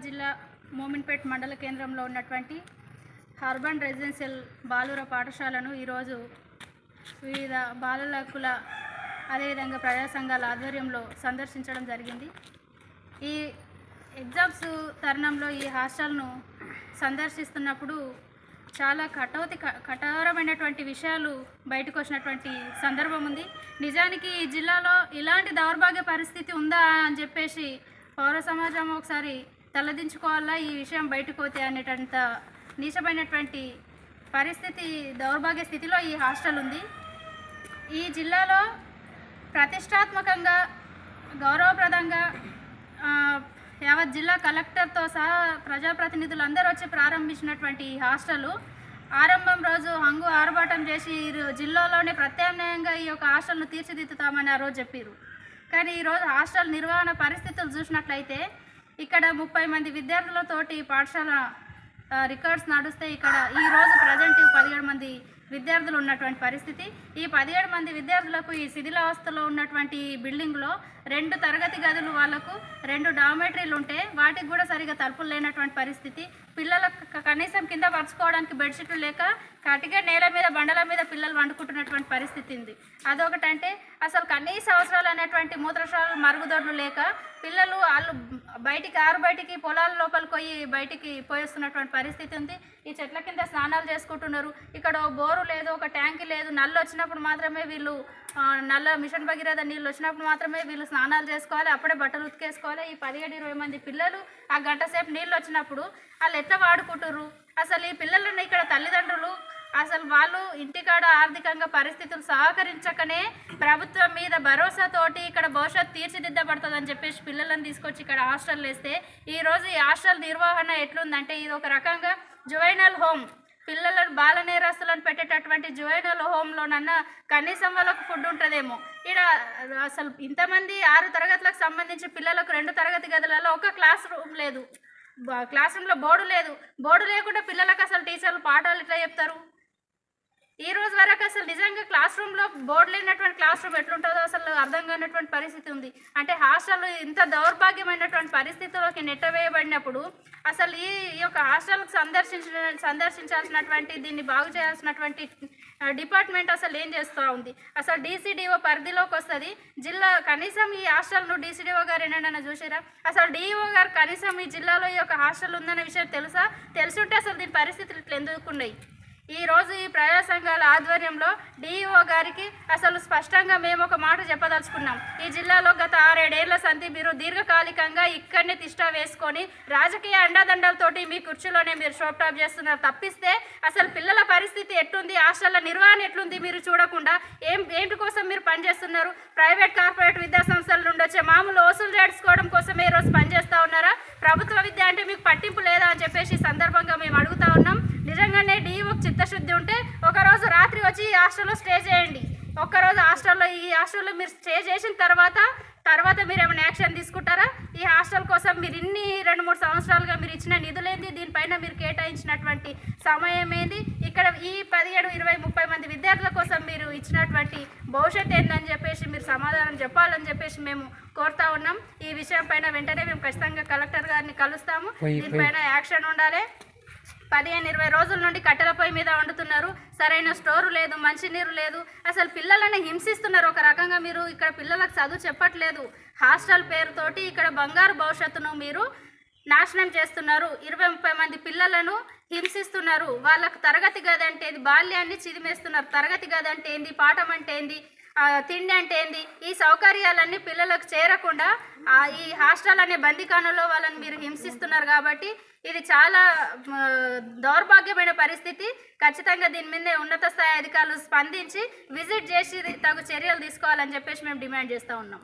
నిజామాబాద్ జిల్లా మోమిన్పేట్ మండల కేంద్రంలో ఉన్నటువంటి అర్బన్ రెసిడెన్షియల్ బాలుర పాఠశాలను ఈరోజు వివిధ బాలల హక్కుల అదేవిధంగా ప్రజా సంఘాల ఆధ్వర్యంలో సందర్శించడం జరిగింది. ఈ ఎగ్జామ్స్ తరుణంలో ఈ హాస్టల్ను సందర్శిస్తున్నప్పుడు చాలా కఠోతి క- కఠోరమైనటువంటి విషయాలు బయటకు వచ్చినటువంటి సందర్భం ఉంది. నిజానికి ఈ జిల్లాలో ఇలాంటి దౌర్భాగ్య పరిస్థితి ఉందా అని చెప్పేసి పౌర సమాజం ఒకసారి తలదించుకోవాలా? ఈ విషయం బయటకు పోతే అనేటంత నీచమైనటువంటి పరిస్థితి దౌర్భాగ్య స్థితిలో ఈ హాస్టల్ ఉంది. ఈ జిల్లాలో ప్రతిష్టాత్మకంగా గౌరవప్రదంగా యావత్ జిల్లా కలెక్టర్తో సహా ప్రజాప్రతినిధులు అందరూ వచ్చి ప్రారంభించినటువంటి ఈ హాస్టల్ ఆరంభం రోజు హంగు ఆర్భాటం చేసి ఈ జిల్లాలోనే ప్రత్యామ్నాయంగా ఈ యొక్క హాస్టల్ను తీర్చిదిద్దుతామని ఆ రోజు చెప్పారు కానీ ఈరోజు హాస్టల్ నిర్వహణ పరిస్థితులు చూసినట్లయితే ఇక్కడ ముప్పై మంది విద్యార్థులతోటి పాఠశాల రికార్డ్స్ నడుస్తే ఇక్కడ ఈ రోజు ప్రజెంట్ పదిహేడు మంది విద్యార్థులు ఉన్నటువంటి పరిస్థితి. ఈ పదిహేడు మంది విద్యార్థులకు ఈ శిథిలావస్థలో ఉన్నటువంటి బిల్డింగ్లో రెండు తరగతి గదులు వాళ్ళకు రెండు డామెటరీలు ఉంటే వాటికి కూడా సరిగా తలుపులు లేనటువంటి పరిస్థితి. పిల్లలకు కనీసం కింద పరుచుకోవడానికి బెడ్షీట్లు లేక కటిగా నేల మీద బండల మీద పిల్లలు వండుకుంటున్నటువంటి పరిస్థితి ఉంది. అదొకటంటే అసలు కనీస అవసరాలు అనేటువంటి మూత్రశాలలు మరుగుదొడ్లు లేక పిల్లలు వాళ్ళు బయటికి ఆరు బయటికి పొలాల లోపలికి పోయి బయటికి పోయేస్తున్నటువంటి పరిస్థితి ఉంది. ఈ చెట్ల కింద స్నానాలు చేసుకుంటున్నారు. ఇక్కడ బోరు లేదు ఒక ట్యాంక్ లేదు నల్లు వచ్చినప్పుడు మాత్రమే వీళ్ళు నల్ల మిషన్ భగీరథ నీళ్ళు వచ్చినప్పుడు మాత్రమే వీళ్ళు స్నానాలు చేసుకోవాలి అప్పుడే బట్టలు ఉతికేసుకోవాలి. ఈ పదిహేడు ఇరవై మంది పిల్లలు ఆ గంట సేపు నీళ్ళు వచ్చినప్పుడు వాళ్ళు ఎట్లా వాడుకుంటారు అసలు ఈ పిల్లలను ఇక్కడ తల్లిదండ్రులు అసలు వాళ్ళు ఇంటికాడ ఆర్థికంగా పరిస్థితులు సహకరించకనే ప్రభుత్వం మీద భరోసాతోటి ఇక్కడ భవిష్యత్తు తీర్చిదిద్దబడుతుందని చెప్పేసి పిల్లలను తీసుకొచ్చి ఇక్కడ హాస్టల్ వేస్తే ఈరోజు ఈ హాస్టల్ నిర్వహణ ఎట్లుందంటే ఇది ఒక రకంగా జువైనల్ హోమ్. బాల నేరస్తులను పెట్టేటటువంటి జువైనల్ హోమ్లోనన్నా కనీసం వాళ్ళకు ఫుడ్ ఉంటుందేమో. ఇక్కడ అసలు ఇంతమంది ఆరు తరగతులకు సంబంధించి పిల్లలకు రెండు తరగతి గదులలో ఒక క్లాస్ రూమ్ లేదు. క్లాస్ రూమ్లో బోర్డు లేదు. బోర్డు లేకుండా పిల్లలకు అసలు టీచర్లు పాఠాలు ఎట్లా చెప్తారు? ఈ రోజు వరకు అసలు నిజంగా క్లాస్ రూమ్లో బోర్డు లేనటువంటి క్లాస్ రూమ్ ఎట్లుంటుందో అసలు అర్థం కానటువంటి పరిస్థితి ఉంది. అంటే హాస్టల్ ఇంత దౌర్భాగ్యమైనటువంటి పరిస్థితుల్లోకి నెట్టవేయబడినప్పుడు అసలు ఈ యొక్క హాస్టల్కి సందర్శించిన సందర్శించాల్సినటువంటి దీన్ని బాగు చేయాల్సినటువంటి డిపార్ట్మెంట్ అసలు ఏం చేస్తూ ఉంది? అసలు డీసీడీఓ పరిధిలోకి వస్తుంది. జిల్లా కనీసం ఈ హాస్టల్ను డీసీడీఓ గారు ఏమైనా చూసారా అసలు డిఈఓ గారు కనీసం ఈ జిల్లాలో ఈ యొక్క హాస్టల్ ఉందనే విషయం తెలుసా? తెలుసుంటే అసలు దీని పరిస్థితులు ఇట్లా ఎందుకున్నాయి ఈరోజు ఈ ప్రజా సంఘాల ఆధ్వర్యంలో డిఈఓ గారికి అసలు స్పష్టంగా మేము ఒక మాట చెప్పదలుచుకున్నాం. ఈ జిల్లాలో గత ఆరేడేళ్ళ సంధి మీరు దీర్ఘకాలికంగా ఇక్కడనే తిష్టా వేసుకొని రాజకీయ అండాదండలతోటి మీ కుర్చీలోనే మీరు షోప్టాప్ చేస్తున్నారు. తప్పిస్తే అసలు పిల్లల పరిస్థితి ఎట్లుంది? హాస్టల్ల నిర్వహణ ఎట్లుంది? మీరు చూడకుండా ఏం ఏంటి కోసం మీరు పనిచేస్తున్నారు ప్రైవేట్ కార్పొరేట్ విద్యా సంస్థల నుండి వచ్చే మామూలు వసూలు చేసుకోవడం కోసమే ఈ రోజు పనిచేస్తా ఉన్నారా? ప్రభుత్వ విద్య అంటే మీకు పట్టింపు లేదా అని చెప్పేసి ఈ సందర్భంగా మేము చిత్తశుద్ధి ఉంటే ఒకరోజు రాత్రి వచ్చి ఈ హాస్టల్లో స్టే చేయండి. ఒక్కరోజు హాస్టల్లో ఈ హాస్టల్లో మీరు స్టే చేసిన తర్వాత తర్వాత మీరు ఏమైనా యాక్షన్ తీసుకుంటారా? ఈ హాస్టల్ కోసం మీరు ఇన్ని రెండు మూడు సంవత్సరాలుగా మీరు ఇచ్చిన నిధులేంది? దీనిపైన మీరు కేటాయించినటువంటి సమయం ఏంది? ఇక్కడ ఈ పదిహేడు ఇరవై ముప్పై మంది విద్యార్థుల కోసం మీరు ఇచ్చినటువంటి భవిష్యత్ ఏందని చెప్పేసి మీరు సమాధానం చెప్పాలని చెప్పేసి మేము కోరుతా ఉన్నాం. ఈ విషయం పైన వెంటనే మేము ఖచ్చితంగా కలెక్టర్ గారిని కలుస్తాము. దీనిపైన యాక్షన్ ఉండాలి. పదిహేను ఇరవై రోజుల నుండి కట్టెల పొయ్యి మీద వండుతున్నారు. సరైన స్టోరు లేదు మంచినీరు లేదు. అసలు పిల్లలని హింసిస్తున్నారు ఒక రకంగా మీరు. ఇక్కడ పిల్లలకు చదువు చెప్పట్లేదు. హాస్టల్ పేరుతోటి ఇక్కడ బంగారు భవిష్యత్తును మీరు నాశనం చేస్తున్నారు. ఇరవై ముప్పై మంది పిల్లలను హింసిస్తున్నారు. వాళ్ళకు తరగతి గది అంటే ఏంది? బాల్యాన్ని చిదిమేస్తున్నారు. తరగతి గది అంటే ఏంది? పాఠం అంటే ఏంది? తిండి అంటే ఏంది? ఈ సౌకర్యాలన్నీ పిల్లలకు చేరకుండా ఈ హాస్టల్ అనే బందికానలో వాళ్ళని మీరు హింసిస్తున్నారు కాబట్టి ఇది చాలా దౌర్భాగ్యమైన పరిస్థితి. ఖచ్చితంగా దీని మీద ఉన్నత స్థాయి అధికారులు స్పందించి విజిట్ చేసి తగు చర్యలు తీసుకోవాలని చెప్పేసి మేము డిమాండ్ చేస్తూ ఉన్నాం.